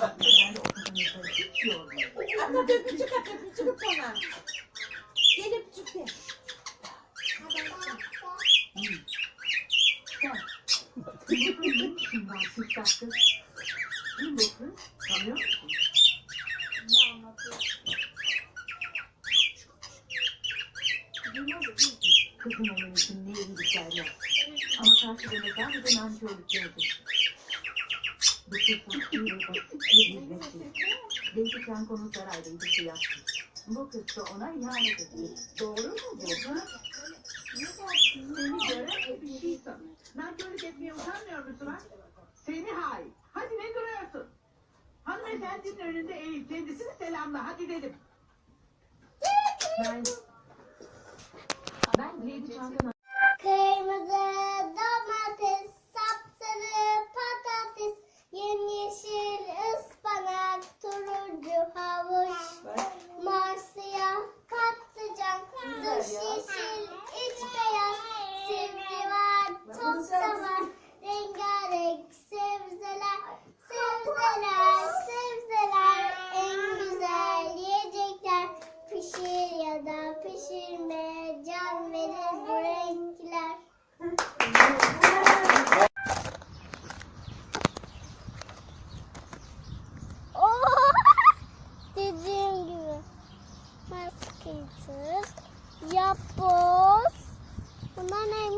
Atla öpücük at öpücük at ona. Gel öpücük de. Kızım onun için ne iyilikler yok. Ama karşı demeden bir de nankörlük gördüm. İyi. Değişikten konu saraydaydı şu yaptı. Bu kız da ona ihanet etti. Doğru mu bu? Ha? Seni gören hepsi sanır. Nankörlük etmeye utanmıyor musun ha? Seni hain. Hadi ne duruyorsun? Hanımefendinin önünde eğil. Kendisini selamla. Hadi dedim. Ben... Ben Lady Çantan'a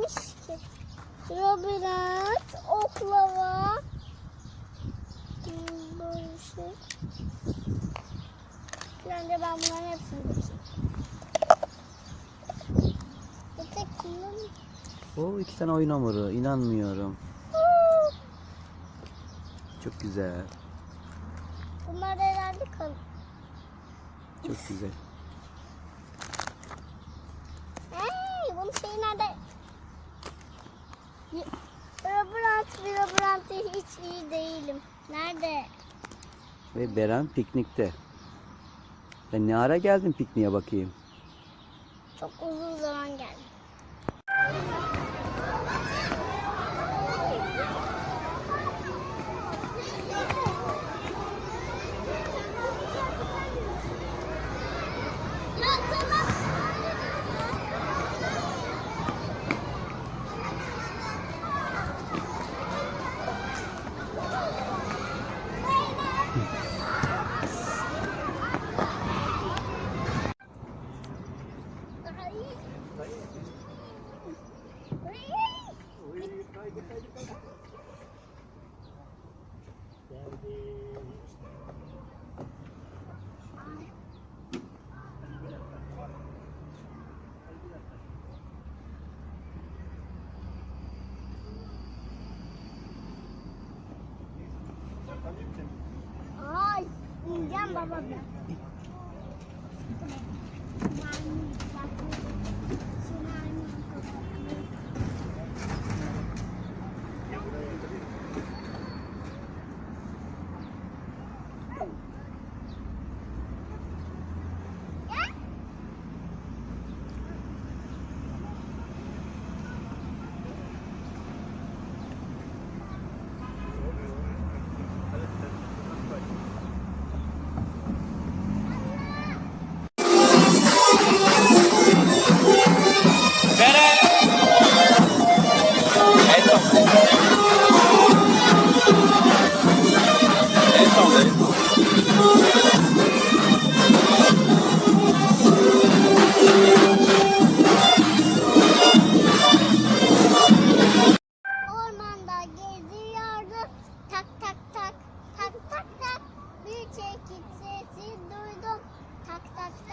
Neymiş ki? Labirent, oklava. Hmm, Böyle şey. Bence ben bunların hepsini bakayım. Bir tek iki tane oyun hamuru. inanmıyorum. Çok güzel. Bunlar herhalde kalın. Çok güzel. Hey, bunun şeyi nerede? Bir labirentte hiç iyi değilim. Nerede? Ve Beren piknikte. Sen ne ara geldin pikniğe bakayım? Çok uzun zaman geldi. Thank you.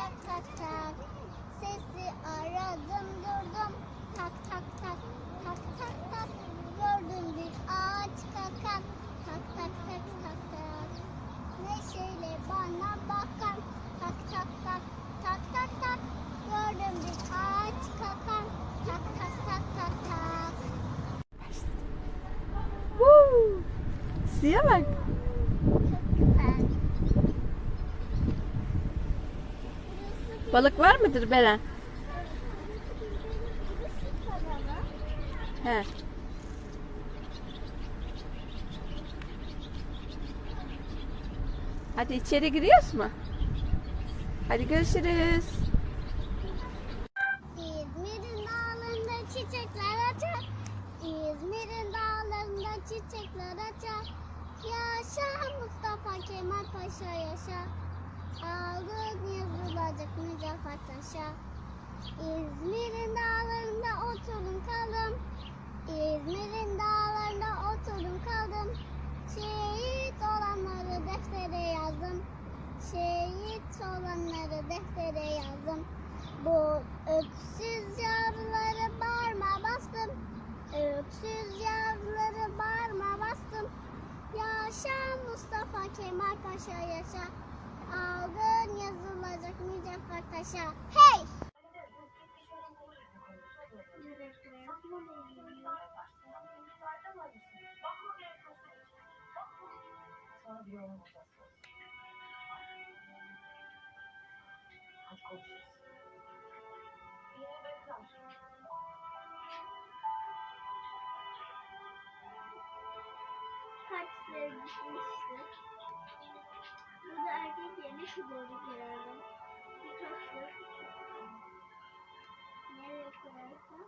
Tak tak tak. Sesi aradım durdum. Tak tak tak tak tak. Gördüm bir ağaç kakan. Tak tak tak tak tak. Neşeyle bana bakan. Tak tak tak tak tak tak. Gördüm bir ağaç kakan. Tak tak tak tak tak. Suya bak. Balık var mıdır Beren? He. Hadi içeri giriyoruz mu? Hadi görüşürüz. İzmir'in dağlarında çiçekler açar. İzmir'in dağlarında çiçekler açar. Yaşa Mustafa Kemal Paşa yaşa. Aldın yazılacak mücevher taşa. İzmir'in dağlarında oturun kalın. İzmir'in dağlarında oturun kaldım. Şehit olanları deftere yazdım. Şehit olanları deftere Yaşa. Aldın yazılacak mücevher taşa. Hey! Kaç sevgisi işte. Burada erkek yerine şu bozuk herhalde. Bir var. Nereye koyarsam?